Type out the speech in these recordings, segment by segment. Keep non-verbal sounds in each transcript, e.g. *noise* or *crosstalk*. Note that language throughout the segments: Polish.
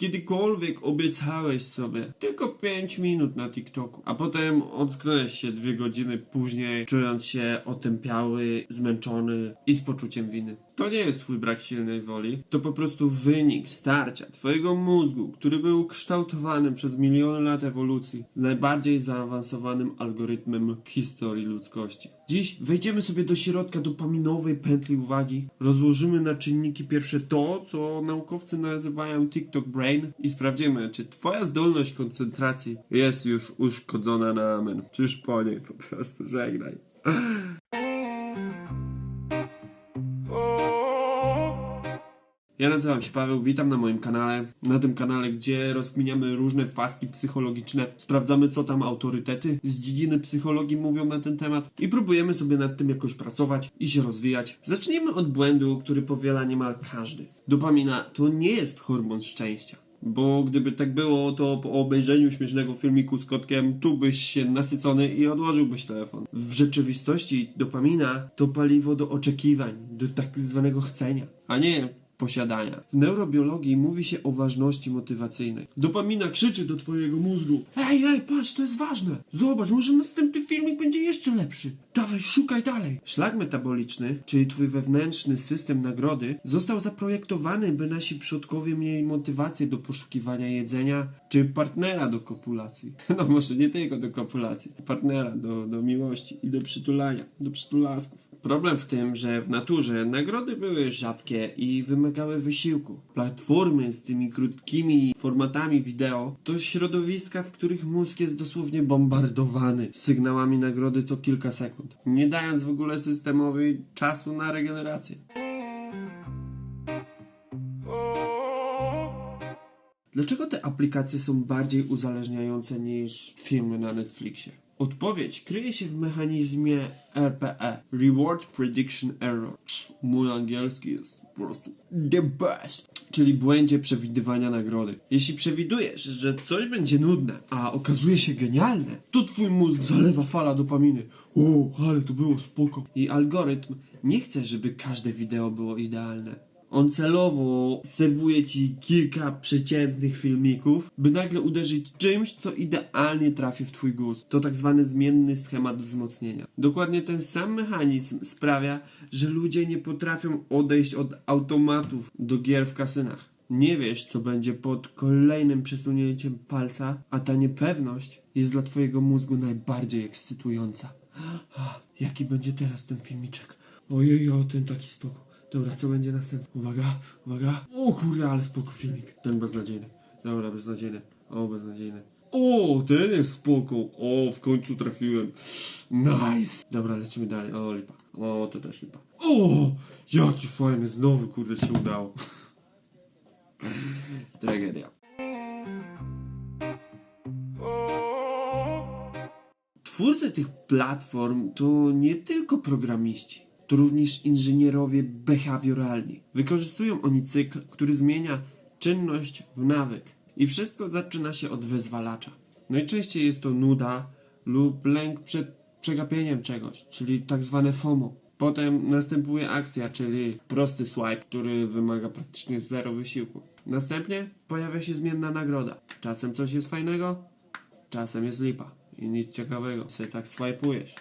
kiedykolwiek obiecałeś sobie tylko 5 minut na TikToku, a potem ocknąłeś się dwie godziny później, czując się otępiały, zmęczony i z poczuciem winy? To nie jest twój brak silnej woli, to po prostu wynik starcia twojego mózgu, który był kształtowany przez miliony lat ewolucji z najbardziej zaawansowanym algorytmem w historii ludzkości. Dziś wejdziemy sobie do środka dopaminowej pętli uwagi, rozłożymy na czynniki pierwsze to, co naukowcy nazywają TikTok Brain i sprawdzimy, czy twoja zdolność koncentracji jest już uszkodzona na amen. Czy już po niej po prostu żegnaj. Nazywam się Paweł, witam na moim kanale. Na tym kanale, gdzie rozkminiamy różne faski psychologiczne, sprawdzamy co tam autorytety z dziedziny psychologii mówią na ten temat i próbujemy sobie nad tym jakoś pracować i się rozwijać. Zacznijmy od błędu, który powiela niemal każdy. Dopamina to nie jest hormon szczęścia. Bo gdyby tak było, to po obejrzeniu śmiesznego filmiku z kotkiem czułbyś się nasycony i odłożyłbyś telefon. W rzeczywistości dopamina to paliwo do oczekiwań, do tak zwanego chcenia, a nie posiadania. W neurobiologii mówi się o ważności motywacyjnej. Dopamina krzyczy do twojego mózgu: Ej, ej, patrz, to jest ważne! Zobacz, może następny filmik będzie jeszcze lepszy. Dawaj, szukaj dalej. Szlak metaboliczny, czyli twój wewnętrzny system nagrody, został zaprojektowany, by nasi przodkowie mieli motywację do poszukiwania jedzenia czy partnera do kopulacji. *laughs* No może nie tylko do kopulacji, partnera do, do miłości i do przytulania, do przytulasków. Problem w tym, że w naturze nagrody były rzadkie i wymagały wysiłku. Platformy z tymi krótkimi formatami wideo to środowiska, w których mózg jest dosłownie bombardowany sygnałami nagrody co kilka sekund, nie dając w ogóle systemowi czasu na regenerację. Dlaczego te aplikacje są bardziej uzależniające niż filmy na Netflixie? Odpowiedź kryje się w mechanizmie RPE Reward Prediction Error. Mój angielski jest po prostu the best, czyli błędzie przewidywania nagrody. Jeśli przewidujesz, że coś będzie nudne, a okazuje się genialne, to twój mózg zalewa fala dopaminy. O, ale to było spoko. I algorytm nie chce, żeby każde wideo było idealne. On celowo serwuje ci kilka przeciętnych filmików, by nagle uderzyć czymś, co idealnie trafi w twój gust. To tak zwany zmienny schemat wzmocnienia. Dokładnie ten sam mechanizm sprawia, że ludzie nie potrafią odejść od automatów do gier w kasynach. Nie wiesz, co będzie pod kolejnym przesunięciem palca, a ta niepewność jest dla twojego mózgu najbardziej ekscytująca. *gasps* Jaki będzie teraz ten filmiczek? Ojej, o, ten taki spoko. Dobra, co będzie następny? Uwaga, uwaga. O kurde, ale spoko filmik. Ten beznadziejny. Dobra, beznadziejny. O, beznadziejny. O, ten jest spoko. O, w końcu trafiłem. Nice. Dobra, lecimy dalej. O, lipa. O, to też lipa. O, jaki fajny. Znowu, kurde, się udało. *laughs* Tragedia. Twórcy tych platform to nie tylko programiści, to również inżynierowie behawioralni. Wykorzystują oni cykl, który zmienia czynność w nawyk. I wszystko zaczyna się od wyzwalacza. Najczęściej jest to nuda lub lęk przed przegapieniem czegoś, czyli tak zwane FOMO. Potem następuje akcja, czyli prosty swipe, który wymaga praktycznie zero wysiłku. Następnie pojawia się zmienna nagroda. Czasem coś jest fajnego, czasem jest lipa i nic ciekawego. Se tak swajpujesz.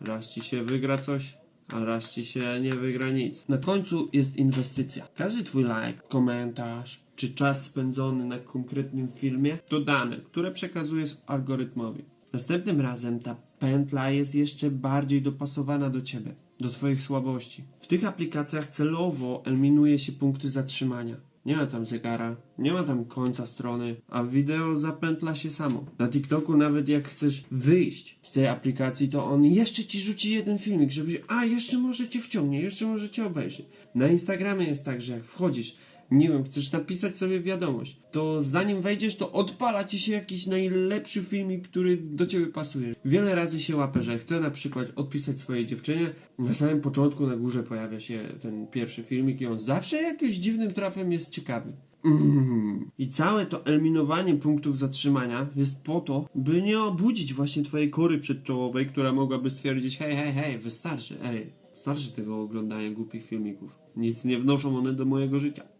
Raz ci się wygra coś, a raz ci się nie wygra nic. Na końcu jest inwestycja. Każdy twój like, komentarz czy czas spędzony na konkretnym filmie to dane, które przekazujesz algorytmowi. Następnym razem ta pętla jest jeszcze bardziej dopasowana do ciebie, do twoich słabości. W tych aplikacjach celowo eliminuje się punkty zatrzymania. Nie ma tam zegara, nie ma tam końca strony, a wideo zapętla się samo. Na TikToku nawet jak chcesz wyjść z tej aplikacji, to on jeszcze ci rzuci jeden filmik, żebyś, a jeszcze może cię wciągnie, jeszcze może cię obejrzy. Na Instagramie jest tak, że jak wchodzisz, nie wiem, chcesz napisać sobie wiadomość, to zanim wejdziesz, to odpala ci się jakiś najlepszy filmik, który do ciebie pasuje. Wiele razy się łapę, że chcę na przykład odpisać swojej dziewczynie. Na samym początku na górze pojawia się ten pierwszy filmik i on zawsze jakimś dziwnym trafem jest ciekawy. Mm. I całe to eliminowanie punktów zatrzymania jest po to, by nie obudzić właśnie twojej kory przedczołowej, która mogłaby stwierdzić hej, hej, hej, wystarczy, ej, starczy tego oglądania głupich filmików. Nic nie wnoszą one do mojego życia.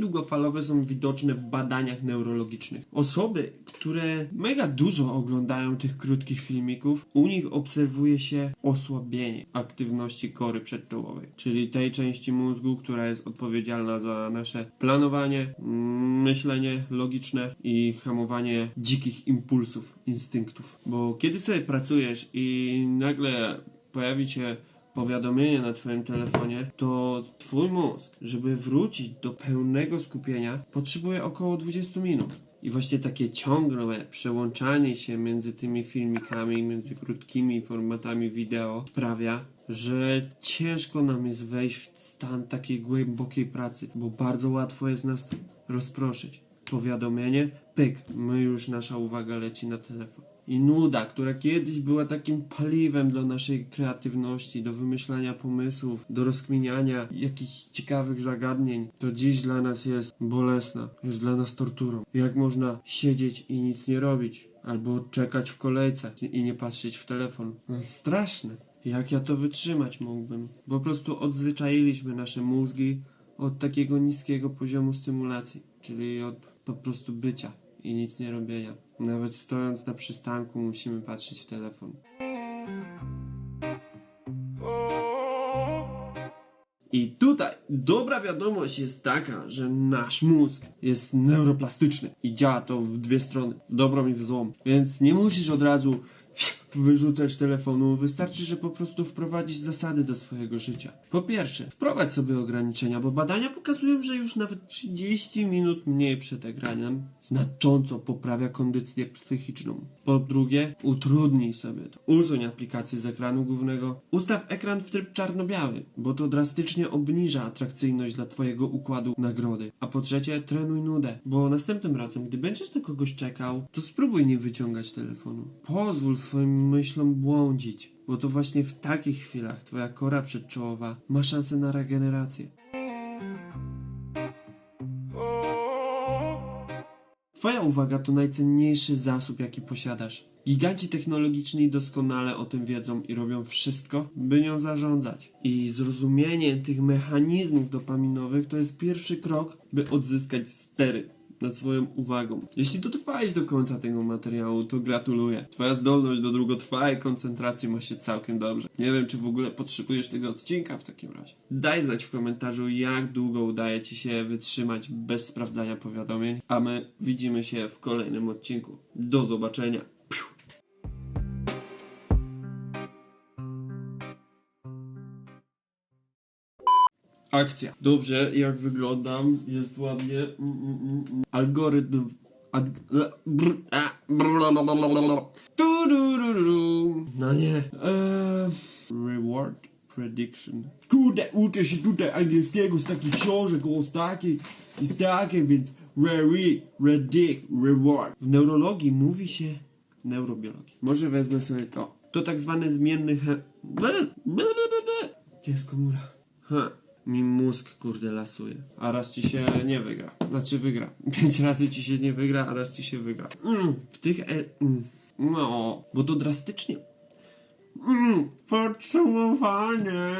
Długofalowe są widoczne w badaniach neurologicznych. Osoby, które mega dużo oglądają tych krótkich filmików, u nich obserwuje się osłabienie aktywności kory przedczołowej, czyli tej części mózgu, która jest odpowiedzialna za nasze planowanie, mm, myślenie logiczne i hamowanie dzikich impulsów, instynktów. Bo kiedy sobie pracujesz i nagle pojawi się powiadomienie na Twoim telefonie, to Twój mózg, żeby wrócić do pełnego skupienia, potrzebuje około 20 minut. I właśnie takie ciągłe przełączanie się między tymi filmikami, między krótkimi formatami wideo sprawia, że ciężko nam jest wejść w stan takiej głębokiej pracy, bo bardzo łatwo jest nas rozproszyć. Powiadomienie, pyk, my już nasza uwaga leci na telefon. I nuda, która kiedyś była takim paliwem do naszej kreatywności, do wymyślania pomysłów, do rozkminiania jakichś ciekawych zagadnień, to dziś dla nas jest bolesna, jest dla nas torturą. Jak można siedzieć i nic nie robić, albo czekać w kolejce i nie patrzeć w telefon? No, straszne. Jak ja to wytrzymać mógłbym? Po prostu odzwyczailiśmy nasze mózgi od takiego niskiego poziomu stymulacji, czyli od po prostu bycia i nic nie robienia. Nawet stojąc na przystanku musimy patrzeć w telefon. I tutaj dobra wiadomość jest taka, że nasz mózg jest neuroplastyczny i działa to w dwie strony, w dobrą i w złą. Więc nie musisz od razu wyrzucać telefonu, wystarczy, że po prostu wprowadzisz zasady do swojego życia. Po pierwsze, wprowadź sobie ograniczenia, bo badania pokazują, że już nawet 30 minut mniej przed ekranem znacząco poprawia kondycję psychiczną. Po drugie, utrudnij sobie to. Usuń aplikację z ekranu głównego. Ustaw ekran w tryb czarno-biały, bo to drastycznie obniża atrakcyjność dla Twojego układu nagrody. A po trzecie, trenuj nudę, bo następnym razem, gdy będziesz na kogoś czekał, to spróbuj nie wyciągać telefonu. Pozwól swoim myślom błądzić, bo to właśnie w takich chwilach Twoja kora przedczołowa ma szansę na regenerację. Twoja uwaga to najcenniejszy zasób, jaki posiadasz. Giganci technologiczni doskonale o tym wiedzą i robią wszystko, by nią zarządzać. I zrozumienie tych mechanizmów dopaminowych to jest pierwszy krok, by odzyskać stery nad swoją uwagą. Jeśli dotrwałeś do końca tego materiału, to gratuluję. Twoja zdolność do długotrwałej koncentracji ma się całkiem dobrze. Nie wiem, czy w ogóle potrzebujesz tego odcinka w takim razie. Daj znać w komentarzu, jak długo udaje Ci się wytrzymać bez sprawdzania powiadomień, a my widzimy się w kolejnym odcinku. Do zobaczenia. Akcja. Dobrze, jak wyglądam? Jest ładnie. Mm, mm, mm, mm. Algorytm. Ad, brr, a. Turururu. No nie. Eee, reward prediction. Kurde, uczę się tutaj angielskiego z takich książek o z takiej i z takiej, więc re, redict, reward. W neurologii mówi się neurobiologii. Może wezmę sobie to. To tak zwany zmienny he... Gdzie jest komura? Ha. Mi mózg kurde lasuje. A raz ci się nie wygra. Znaczy wygra. *laughs* Pięć razy ci się nie wygra, a raz ci się wygra. Mm, w tych e... Mm, no, bo to drastycznie... Mm, podsumowanie.